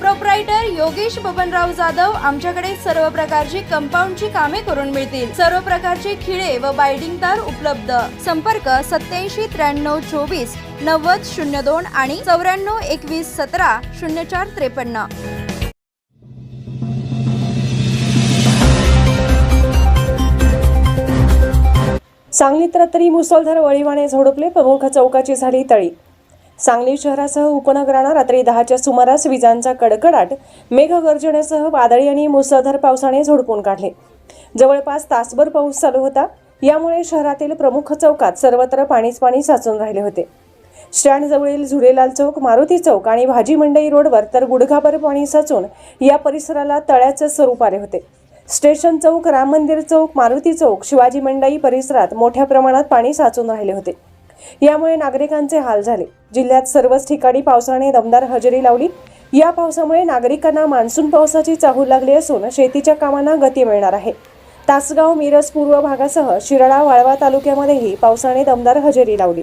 Proprietor Yogesh Babanrao Jadhav आमच्याकडे सर्व प्रकारची कंपाऊंडची कामे करून मिळतील. सर्व प्रकारचे खिळे व बायडिंग तार उपलब्ध. संपर्क सत्याऐंशी त्र्याण्णव चोवीस नव्वद शून्य दोन आणि चौऱ्याण्णव एकवीस सतरा शून्य चार त्रेपन्न. सांगलीत रात्री मुसळधार वळीवाने झोडपले प्रमुख चौकाची झाली तळी. सांगली शहरासह उपनगरांना रात्री दहाच्या सुमारास विजांचा कडकडाट मेघगर्जनेसह वादळी आणि मुसळधार पावसाने झोडपून काढले. जवळपास तासभर पाऊस चालू होता. यामुळे शहरातील प्रमुख चौकात सर्वत्र पाणीच पाणी साचून राहिले होते. स्टँडजवळील झुलेलाल चौक मारुती चौक आणि भाजी मंडई रोडवर तर गुडघाभर पाणी साचून या परिसराला तळ्याचं स्वरूप आले होते. स्टेशन चौक राम मंदिर चौक मारुती चौक शिवाजी मंडई परिसरात मोठ्या प्रमाणात पाणी साचून राहिले होते. यामुळे नागरिकांचे हाल झाले. जिल्ह्यात सर्वच ठिकाणी पावसाने दमदार हजेरी लावली. या पावसामुळे नागरिकांना मान्सून पावसाची चाहूल लागली असून शेतीच्या कामांना गती मिळणार आहे. तासगाव मिरज पूर्व भागासह शिराळा वाळवा तालुक्यामध्येही पावसाने दमदार हजेरी लावली.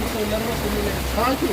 ಅಂತ ಎಲ್ಲರೂ ಸುಮ್ಮನೆ ಸಾಕು